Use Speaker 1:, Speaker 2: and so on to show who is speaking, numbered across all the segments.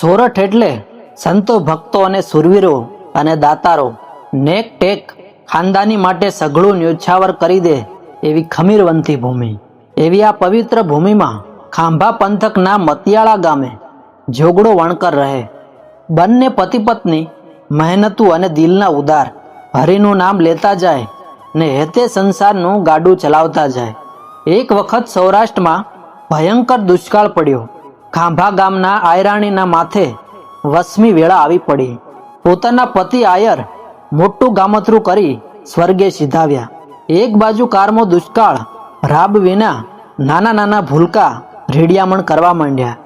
Speaker 1: સોરઠ એટલે સંતો ભક્તો અને સુરવીરો અને દાતારો. નેક ટેક ખાનદાની માટે સઘળું ન્યોછાવર કરી દે એવી ખમીરવંતી ભૂમિ. એવી આ પવિત્ર ભૂમિમાં ખાંભા પંથકના મતિયાળા ગામે જોગડો વણકર રહે. બંને પતિ પત્ની મહેનતુ અને દિલના ઉદાર હરિનું નામ લેતા જાય ને હેતે સંસારનું ગાડું ચલાવતા જાય. એક વખત સૌરાષ્ટ્રમાં ભયંકર દુષ્કાળ પડ્યો. ખાંભા ગામના આયરાણીના માથે વસમી વેળા આવી પડી. પોતાના પતિ આયર મોટું ગામતરું કરી સ્વર્ગે સીધાવ્યા. એક બાજુ કારમો દુષ્કાળ રાબ વિના નાના નાના ભૂલકા રેડિયામણ કરવા માંડ્યા.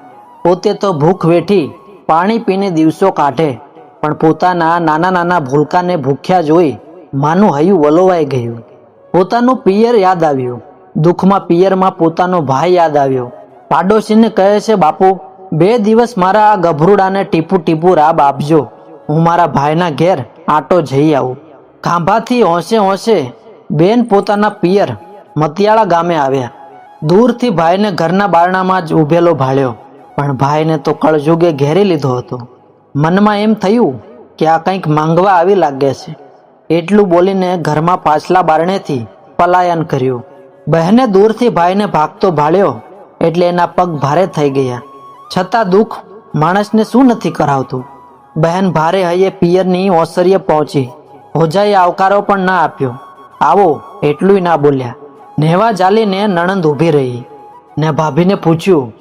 Speaker 1: પોતે તો ભૂખ વેઠી પાણી પીને દિવસો કાઢે, પણ પોતાના નાના નાના ભૂલકાને ભૂખ્યા જોઈ માનું હૈયું વલોવાઈ ગયું. પોતાનું પિયર યાદ આવ્યું. દુઃખમાં પિયરમાં પોતાનો ભાઈ યાદ આવ્યો. પાડોશીને કહે છે, બાપુ, બે દિવસ મારા આ ગભરુડાને ટીપુ ટીપુ રાબ આપજો. હું મારા ભાઈના ઘેર આટો જઈ આવું. ખાંભાથી હોંશે હોંશે બેન પોતાના પિયર મતિયાળા ગામે આવ્યા. દૂરથી ભાઈને ઘરના બારણામાં જ ઊભેલો ભાળ્યો. પણ ભાઈને તો કળજુગે ઘેરી લીધો હતો. મનમાં એમ થયું કે આ કંઈક માંગવા આવી લાગે છે. એટલું બોલીને ઘરમાં પાછલા બારણેથી પલાયન કર્યું. બહેને દૂરથી ભાઈને ભાગતો ભાળ્યો. એટલે એના પગ ભારે થઈ ગયા. છતાં દુઃખ માણસને શું નથી કરાવતું? બહેન ભારે હૈયે પિયરની ઓસરીએ પહોંચી. હોજાએ આવકારો પણ ના આપ્યો. આવો, એટલુંય ના બોલ્યા. નેવા ચાલીને નણંદ ઊભી રહી. ને ભાભીને પૂછ્યું,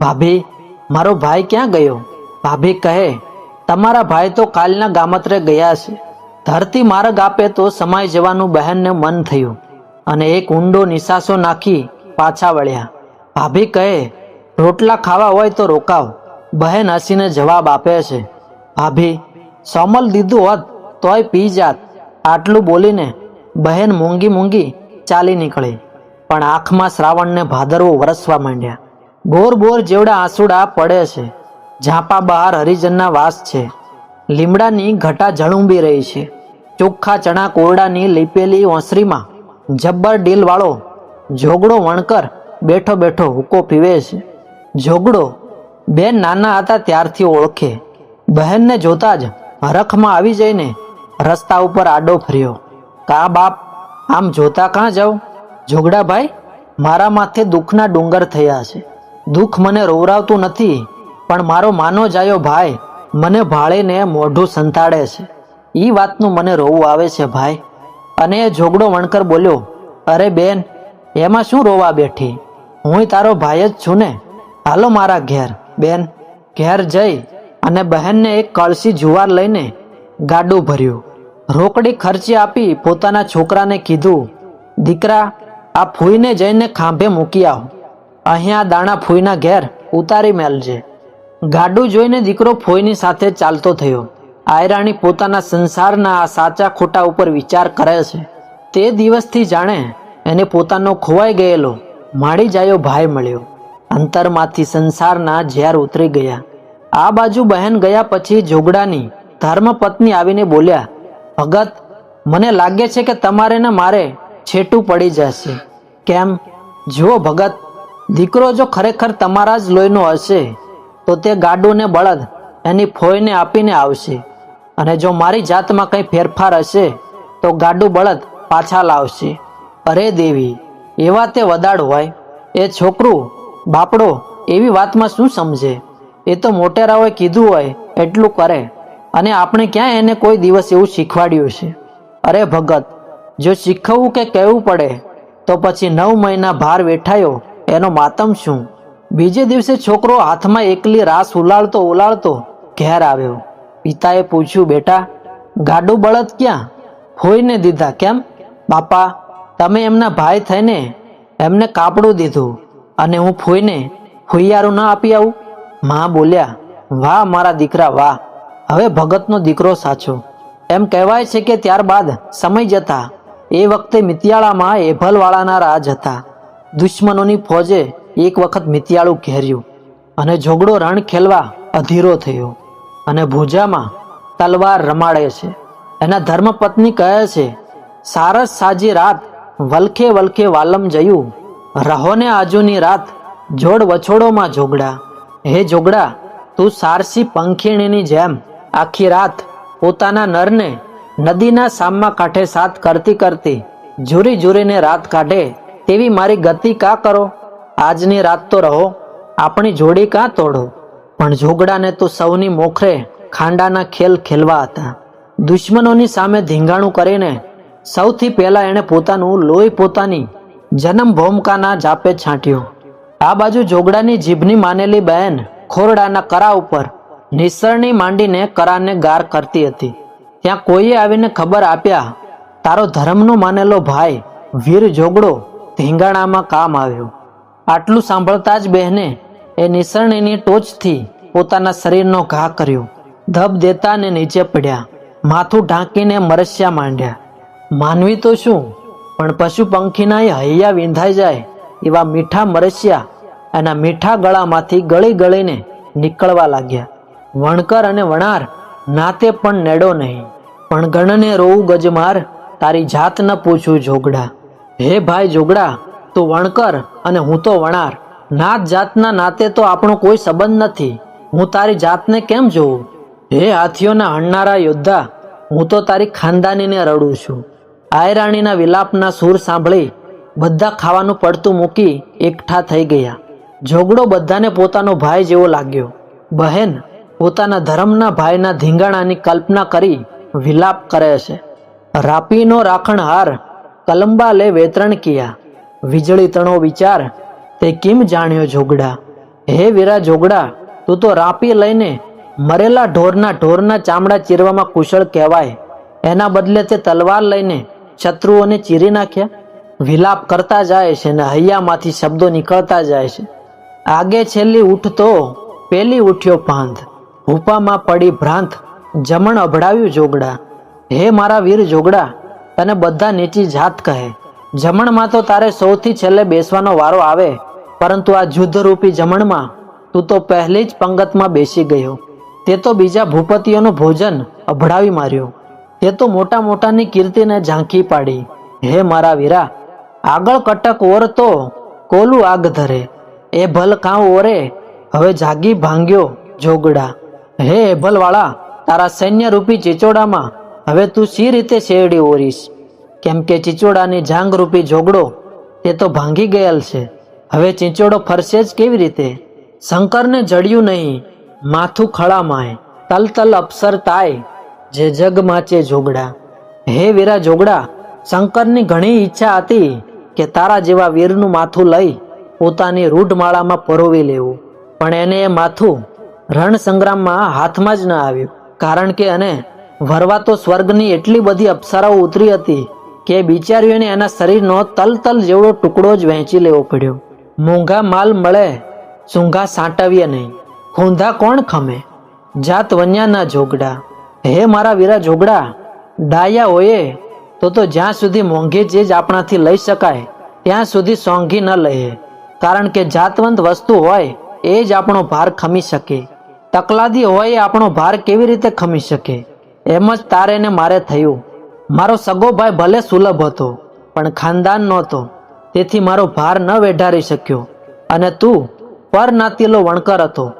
Speaker 1: ભાભી, મારો ભાઈ ક્યાં ગયો? ભાભી કહે, તમારા ભાઈ તો કાલના ગામત્રે ગયા છે. ધરતી માર્ગ આપે તો સમાઈ જવાનું બહેનને મન થયું. અને એક ઊંડો નિશાસો નાખી પાછા વળ્યા. ભાભી કહે, રોટલા ખાવા હોય તો રોકાવ. બહેન હસીને જવાબ આપે છે, ભાભી, સોમલ દીધું હોત તોય પી જાત. આટલું બોલીને બહેન મૂંગી મૂંગી ચાલી નીકળી. પણ આંખમાં શ્રાવણને ભાદરવો વરસવા માંડ્યા. બોર બોર જેવડા આંસુડા પડે છે. ઝાંપા બહાર હરિજનના વાસ છે. લીમડાની ઘટા ઝળુંબી રહી છે. ચોખ્ખા ચણા કોરડાની લીપેલી ઓસરીમાં જબ્બર ડીલવાળો, જોગડો વણકર બેઠો બેઠો હુકો પીવે છે. જોગડો બેન નાના હતા ત્યારથી ઓળખે. બહેનને જોતા જ હરખમાં આવી જઈને રસ્તા ઉપર આડો ફર્યો. કા બાપ, આમ જોતા કાં જાઉં જોગડાભાઈ મારા માથે દુઃખના ડુંગર થયા છે. દુઃખ મને રોવરાવતું નથી, પણ મારો માનો જાયો ભાઈ, મને ભાળીને મોઢું સંતાડે છે. એ વાતનું મને રોવું આવે છે ભાઈ. અને એ જોગડો વણકર બોલ્યો, અરે બેન, એમાં શું રોવા બેઠી? હું તારો ભાઈ જ છું ને. હાલો મારા ઘેર. બેન, ઘેર જઈ અને બહેનને એક કળસી જુવાર લઈને ગાડું ભર્યું. રોકડી ખર્ચી આપી પોતાના છોકરાને કીધું, દીકરા, આ ફૂઈને જઈને ખાંભે મૂકી આવ. અહીંયા દાણા ફૂઈના ઘેર ઉતારી મેલજે. ગાડું જોઈને દીકરો ફોઈની સાથે ચાલતો થયો. આયરાણી પોતાના સંસારના આ સાચા ખોટા ઉપર વિચાર કરે છે. તે દિવસથી જાણે એને પોતાનો ખોવાઈ ગયેલો. માડી જાયો ભાઈ મળ્યો. અંતરમાંથી સંસારના ઝેર ઉતરી ગયા. આ બાજુ બહેન ગયા પછી જોગડાની ધર્મપત્ની આવીને બોલ્યા, ભગત, મને લાગે છે કે તમારે ને મારે છેટું પડી જશે. કેમ? જુઓ ભગત, દીકરો જો ખરેખર તમારા જ લોહીનો હશે, તો તે ગાડુને બળદ એની ફોઈને આપીને આવશે. અને જો મારી જાતમાં કંઈ ફેરફાર હશે, તો ગાડું બળદ પાછા લાવશે. અરે દેવી એવા તે વદાડ હોય, એ છોકરું, બાપડો, એવી વાતમાં શું સમજે? એ તો મોટેરાઓએ કીધું હોય, એટલું કરે. અને આપણે ક્યાં એને કોઈ દિવસ એવું શીખવાડ્યું છે? અરે ભગત, જો શીખવવું કે કહેવું પડે, તો પછી નવ મહિના ભાર વેઠાયો, એનો માતમ શું? બીજે દિવસે છોકરો હાથમાં એકલી રાસ ઉલાળતો ઉલાળતો ઘેર આવ્યો. પિતાએ પૂછ્યું, બેટા, ગાડું બળદ ક્યાં? હોઈને દીધા, કેમ? બાપા તમે એમના ભાઈ થઈને એમને કાપડું દીધું અને હું ફોઈને ફુઈયારું ના આપી આવું? માં બોલ્યા, વાહ, મારા દીકરા, વાહ. હવે ભગતનો દીકરો સાચો. એમ કહેવાય છે કે ત્યારબાદ સમય જતા એ વખતે મિતિયાળામાં એભલવાળાના રાજ હતા. દુશ્મનોની ફોજે એક વખત મિતિયાળું ઘેર્યું અને ઝોગડો રણ ખેલવા અધીરો થયો અને ભુજામાં તલવાર રમાડે છે. એના ધર્મપત્ની કહે છે, સારસ સાજી રાત વલખે વલખે વાલમ જયું. રહોને આજુની રાત જોડ વછોડોમાં જોગડા. હે જોગડા, તું સારસી પંખીણીની જેમ આખી રાત પોતાના નરને નદીના સામમાં કાંઠે સાથ કરતી કરતી ઝૂરી ઝૂરીને રાત કાઢે તેવી મારી ગતિ કા કરો? આજની રાત તો રહો, આપણી જોડી કાં તોડો? પણ ઝોગડાને તો સૌની મોખરે ખાંડાના ખેલ ખેલવા હતા. દુશ્મનોની સામે ધીંગાણું કરીને સૌથી પહેલા એણે પોતાનું લોહી પોતાની જન્મ ભૂમકાના જાપે છાંટ્યો. આ બાજુ જોગડાની જીભની માનેલી બહેન ખોરડાના કરા ઉપર નિસરણી માંડીને કરાને ગાર કરતી હતી. ત્યાં કોઈએ આવીને ખબર આપ્યા, તારો ધર્મનો માનેલો ભાઈ વીર જોગડો ધીંગાણામાં કામ આવ્યો. આટલું સાંભળતા જ બહેને એ નિસરણીની ટોચથી પોતાના શરીરનો ઘા કર્યો. ધબ દેતા ને નીચે પડ્યા, માથું ઢાંકીને મરસ્યા માંડ્યા. માનવી તો શું? પણ પશુ પંખીના હૈયા વિંધાઈ જાય એવા મીઠા મરસ્યા એના મીઠા ગળામાંથી ગળી ગળીને નીકળવા લાગ્યા. વણકર અને વણાર નાતે પણ નેડો નહીં. પણ ગણને રોવું ગજમાર, તારી જાત ન પૂછું જોગડા. હે ભાઈ જોગડા, તું વણકર અને હું તો વણાર. નાત જાતના નાતે તો આપણો કોઈ સંબંધ નથી. હું તારી જાતને કેમ જોઉં? હે હાથીઓના હણનારા યોદ્ધા, હું તો તારી ખાનદાનીને રડું છું. આયરાણીના વિલાપના સૂર સાંભળી બધા ખાવાનું પડતું મૂકી એકઠા થઈ ગયા. જોગડો બધાને પોતાનો ભાઈ જેવો લાગ્યો. બહેન પોતાના ધર્મના ભાઈના ધીંગાણાની કલ્પના કરી વિલાપ કરે છે. રાપીનો રાખણહાર કલંબા લે વેતરણ કિયા. વીજળી તણો વિચાર, તે કેમ જાણ્યો જોગડા હે વીરા જોગડા તું તો રાપી લઈને મરેલા ઢોરના ઢોરના ચામડા ચીરવામાં કુશળ કહેવાય. એના બદલે તે તલવાર લઈને શત્રુઓને ચીરી નાખ્યા વિલાપ કરતા જાય છે ને હૈયામાંથી શબ્દો નીકળતા જાય છે. આગે છેલ્લી ઉઠતો પેલી ઉઠ્યો પાંધ ભૂપામાં પડી ભ્રાંત, જમણ અભડાવ્યું જોગડા. હે મારા વીર જોગડા, તને બધા નીચી જાત કહે. જમણમાં તો તારે સૌથી છેલ્લે બેસવાનો વારો આવે, પરંતુ આ યુદ્ધરૂપી જમણમાં તું તો પહેલી જ પંગતમાં બેસી ગયો. તે તો બીજા ભૂપતિઓનું ભોજન અભડાવી માર્યું. તે તો મોટા મોટાની કીર્તિને ઝાંખી પાડી. હે મારા વીરા, આગળ કટક ઓર તો કોલું આગ ધરે. એ ભલ કાં ઓરે? હવે જાગી ભાંગ્યો જોગડા. હે એભલવાળા તારા સૈન્ય રૂપી ચીચોડામાં હવે તું સી રીતે શેરડી ઓરીશ? કેમ કે ચીચોડાની જાંગ રૂપી જોગડો તે તો ભાંગી ગયેલ છે. હવે ચીચોડો ફરશે જ કેવી રીતે? શંકરને જડ્યું નહીં. માથું ખળામાય. તલ તલ અપસર તાય. જે જગ માચે જોગડા. હે વીરા જોગડા, શંકરની ઘણી ઈચ્છા હતી કે તારા જેવા વીરનું માથું લઈ પોતાની રૂઢમાળામાં પરોવી લેવું. પણ એને એ માથું રણ સંગ્રામમાં હાથમાં જ ન આવ્યું, કારણ કે એને વરવા તો સ્વર્ગની એટલી બધી અપ્સરાઓ ઉતરી હતી કે બિચારીઓને એના શરીરનો તલ તલ જેવડો ટુકડો જ વહેંચી લેવો પડ્યો. મોંઘા માલ મળે, સૂંઘા સાંટવીએ નહીં. ખૂંધા કોણ ખમે? જાત વન્યાના જોગડા. હે મારા વીરા જોગડા ડાયા હોઈએ તો તો જ્યાં સુધી મોંઘી ચીજ આપણાથી લઈ શકાય, ત્યાં સુધી સોંઘી ન લઈએ. કારણ કે જાતવંત વસ્તુ હોય, એ જ આપણો ભાર ખમી શકે. તકલાદી હોય, એ આપણો ભાર કેવી રીતે ખમી શકે? એમ જ તારે ને મારે થયું. મારો સગો ભાઈ ભલે સુલભ હતો, પણ ખાનદાન નહોતો. તેથી મારો ભાર ન વેઢારી શક્યો. અને તું પરનાતીલો વણકર હતો.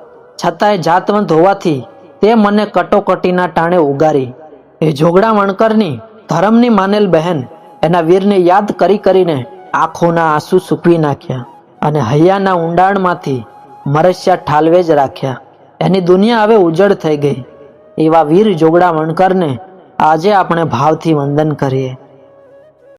Speaker 1: છતાંય જાતવંત હોવાથી તે મને કટોકટીના ટાણે ઉગારી. એ જોગડા વણકરની, ધર્મની માનેલ બહેન, એના વીરને યાદ કરી કરીને આંખોના આંસુ સૂકવી નાખ્યા અને હૈયાના ઊંડાણમાંથી મરસ્યા ઠાલવે જ રાખ્યા. એની દુનિયા હવે ઉજળ થઈ ગઈ. એવા વીર જોગડા વણકરને આજે આપણે ભાવથી વંદન કરીએ.